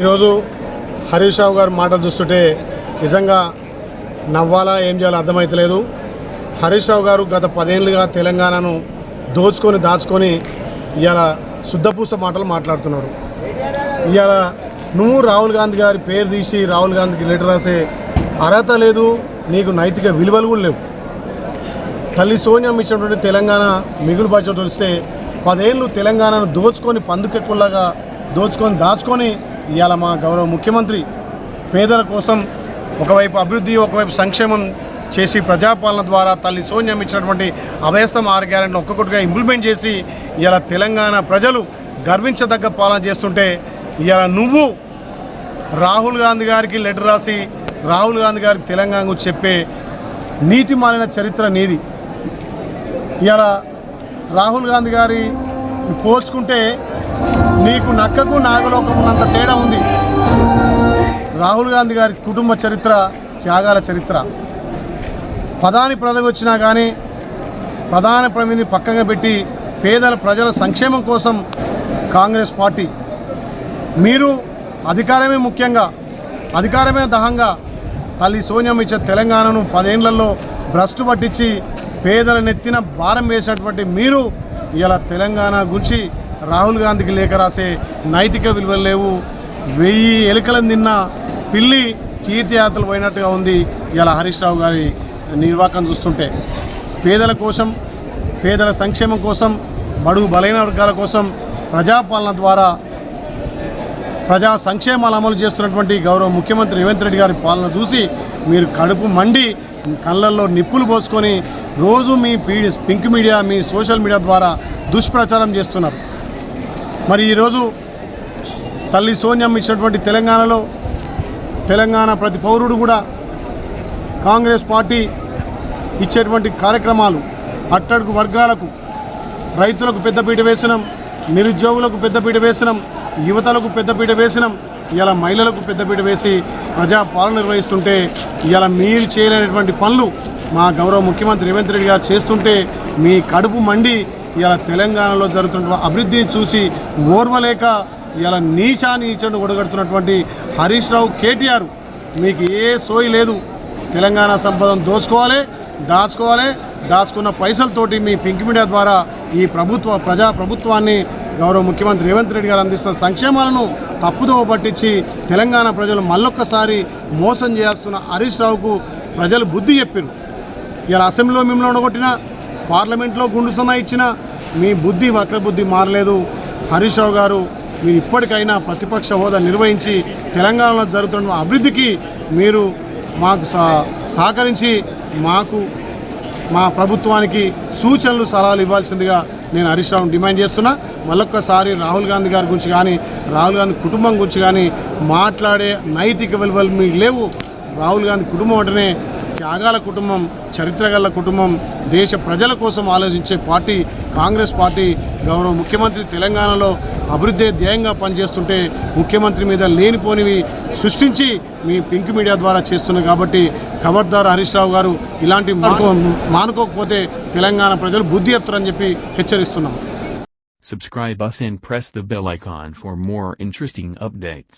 ఈరోజు హరీష్ రావు గారు మాటలు చూస్తుంటే నిజంగా నవ్వాలా ఏం చేయాలో అర్థమైతలేదు. హరీష్ రావు గారు గత పదేళ్ళుగా తెలంగాణను దోచుకొని దాచుకొని ఇవాళ శుద్ధపూస మాటలు మాట్లాడుతున్నారు. ఇవాళ నువ్వు రాహుల్ గాంధీ గారి పేరు తీసి రాహుల్ గాంధీకి లెటర్ రాసే అర్హత లేదు నీకు నైతిక విలువలు కూడా లేవు. తల్లి సోనియా ఇచ్చినటువంటి తెలంగాణ మిగులు బడ్జెట్ వస్తే పదేళ్ళు తెలంగాణను దోచుకొని పందుకెక్కులాగా దోచుకొని దాచుకొని ఇవాళ మా గౌరవ ముఖ్యమంత్రి పేదల కోసం ఒకవైపు అభివృద్ధి ఒకవైపు సంక్షేమం చేసి ప్రజాపాలన ద్వారా తల్లి సోనియం ఇచ్చినటువంటి అభయస్థం ఆరు గ్యారెంటీ ఒక్కొక్కటిగా ఇంప్లిమెంట్ చేసి ఇవాళ తెలంగాణ ప్రజలు గర్వించదగ్గ పాలన చేస్తుంటే ఇవాళ నువ్వు రాహుల్ గాంధీ గారికి లెటర్ రాసి రాహుల్ గాంధీ గారికి తెలంగాణకు చెప్పే నీతి మాలిన చరిత్ర నీది. ఇవాళ రాహుల్ గాంధీ గారి పోల్చుకుంటే నీకు నక్కకు నాగలోకం ఉన్నంత తేడా ఉంది. రాహుల్ గాంధీ గారి కుటుంబ చరిత్ర త్యాగాల చరిత్ర. ప్రధాని పదవి వచ్చినా కానీ ప్రధాన ప్రమిని పక్కగా పెట్టి పేదల ప్రజల సంక్షేమం కోసం కాంగ్రెస్ పార్టీ. మీరు అధికారమే ముఖ్యంగా అధికారమే దహంగా తల్లి సోనియా ఇచ్చే తెలంగాణను పదేళ్ళలో భ్రష్టు పట్టించి పేదల నెత్తిన భారం వేసినటువంటి మీరు ఇలా తెలంగాణ గురించి రాహుల్ గాంధీకి లేఖ రాసే నైతిక విలువలు లేవు. వెయ్యి ఎలుకలను తిన్న పిల్లి తీర్థయాత్రలు పోయినట్టుగా ఉంది ఇలా హరీష్ రావు గారి నిర్వాహకం చూస్తుంటే. పేదల కోసం పేదల సంక్షేమం కోసం బడుగు బలైన వర్గాల కోసం ప్రజాపాలన ద్వారా ప్రజా సంక్షేమాలు అమలు చేస్తున్నటువంటి గౌరవ ముఖ్యమంత్రి రేవంత్ రెడ్డి గారి పాలన చూసి మీరు కడుపు మండి కళ్ళల్లో నిప్పులు పోసుకొని రోజు మీ పింక్ మీడియా మీ సోషల్ మీడియా ద్వారా దుష్ప్రచారం చేస్తున్నారు. మరి ఈరోజు తల్లి సోనియం ఇచ్చినటువంటి తెలంగాణలో తెలంగాణ ప్రతి పౌరుడు కూడా కాంగ్రెస్ పార్టీ ఇచ్చేటువంటి కార్యక్రమాలు అట్టడుగు వర్గాలకు రైతులకు పెద్దపీట వేసినాం నిరుద్యోగులకు పెద్దపీట వేసినాం యువతలకు పెద్దపీట వేసినాం ఇలా మహిళలకు పెద్దపీట వేసి ప్రజాపాలన నిర్వహిస్తుంటే ఇలా మీరు చేయలేనటువంటి పనులు మా గౌరవ ముఖ్యమంత్రి రేవంత్ రెడ్డి గారు చేస్తుంటే మీ కడుపు మండి ఇలా తెలంగాణలో జరుగుతున్న అభివృద్ధిని చూసి ఓర్వలేక ఇలా నీచా నీచను ఒడగడుతున్నటువంటి హరీష్ రావు కేటీఆర్. మీకు ఏ సోయి లేదు. తెలంగాణ సంపదను దోచుకోవాలి దాచుకోవాలి. దాచుకున్న పైసలతోటి మీ పింక్ మీడియా ద్వారా ఈ ప్రభుత్వ ప్రజా ప్రభుత్వాన్ని గౌరవ ముఖ్యమంత్రి రేవంత్ రెడ్డి గారు అందిస్తున్న సంక్షేమాలను తప్పుదోవ పట్టించి తెలంగాణ ప్రజలు మళ్ళొక్కసారి మోసం చేస్తున్న హరీష్ రావుకు ప్రజలు బుద్ధి చెప్పారు ఇలా అసెంబ్లీలో మిమ్మల్ని ఉండగొట్టిన పార్లమెంట్లో గుండు సున్నా ఇచ్చిన మీ బుద్ధి వక్రబుద్ధి మారలేదు. హరీష్ రావు గారు మీరు ఇప్పటికైనా ప్రతిపక్ష హోదా నిర్వహించి తెలంగాణలో జరుగుతున్న అభివృద్ధికి మీరు మాకు సహకరించి మాకు మా ప్రభుత్వానికి సూచనలు సలహాలు ఇవ్వాల్సిందిగా నేను హరీష్ రావును డిమాండ్ చేస్తున్నా. మళ్ళొక్కసారి రాహుల్ గాంధీ గారి గురించి కానీ రాహుల్ గాంధీ కుటుంబం గురించి కానీ మాట్లాడే నైతిక విలువలు మీకు లేవు. రాహుల్ గాంధీ కుటుంబం అంటేనే త్యాగాల కుటుంబం చరిత్ర గల కుటుంబం దేశ ప్రజల కోసం ఆలోచించే పార్టీ కాంగ్రెస్ పార్టీ గౌరవ ముఖ్యమంత్రి తెలంగాణలో అభివృద్ధి ధ్యేయంగా పనిచేస్తుంటే ముఖ్యమంత్రి మీద లేనిపోనివి సృష్టించి మీ పింక్ మీడియా ద్వారా చేస్తున్నారు కాబట్టి ఖబర్దార్ హరీష్ రావు గారు ఇలాంటి మానుకో మానుకోకపోతే తెలంగాణ ప్రజలు బుద్ధి చెప్తారని చెప్పి హెచ్చరిస్తున్నాం Subscribe us and press the bell icon for more interesting updates.